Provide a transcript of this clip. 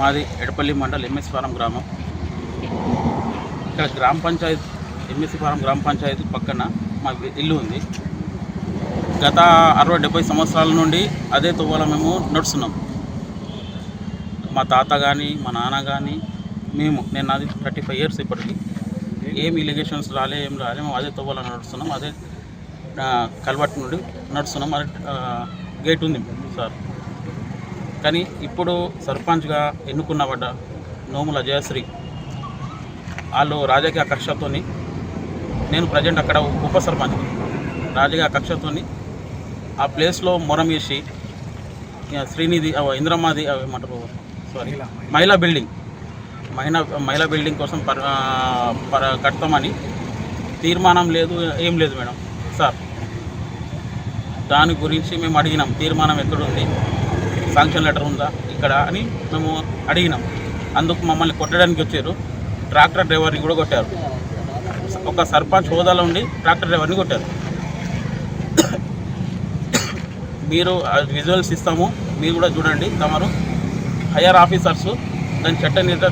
మాది Edapalli mandal MS form గ్రామం. ఇక్కడ గ్రామ పంచాయతీ ఎంఎస్సి ఫారం గ్రామ పంచాయతీ పక్కన మా ఇల్లు ఉంది. గత అరవై డెబ్బై సంవత్సరాల నుండి అదే తువ్వాల మేము నడుస్తున్నాం. మా తాత కానీ మా నాన్న కానీ మేము నేను అది థర్టీ ఫైవ్ ఇయర్స్ ఇప్పటికి. ఏం ఇలిగేషన్స్ రాలే ఏం రాలే మేము అదే తువ్వాల నడుస్తున్నాం అదే కల్వర్ట్ నుండి నడుస్తున్నాం. అదే గేట్ ఉంది సార్. కానీ ఇప్పుడు సర్పంచ్గా ఎన్నుకున్నబడ్డ నోముల జయశ్రీ వాళ్ళు రాజకీయ కక్షతోని నేను ప్రజెంట్ అక్కడ ఉప సర్పంచ్ రాజకీయ కక్షతోని ఆ ప్లేస్లో మొరం వేసి ఇక శ్రీనిధి ఇంద్రమాది ఏమంటారు సారీ మహిళా బిల్డింగ్. మహిళా మహిళా బిల్డింగ్ కోసం పర కడతామని తీర్మానం లేదు ఏం లేదు మేడం సార్. దాని గురించి మేము అడిగినాం తీర్మానం ఎక్కడుంది? శాంక్షన్ లెటర్ ఉందా? ఇక్కడ అని మేము అడిగినాం. అందుకు మమ్మల్ని కొట్టడానికి వచ్చారు. ట్రాక్టర్ డ్రైవర్ని కూడా కొట్టారు. ఒక సర్పంచ్ హోదాలో ఉండి ట్రాక్టర్ డ్రైవర్ని కొట్టారు. మీరు విజువల్స్ ఇస్తాము. మీరు కూడా చూడండి. తమరు హయ్యర్ ఆఫీసర్స్ దాని చట్ట నిర్ద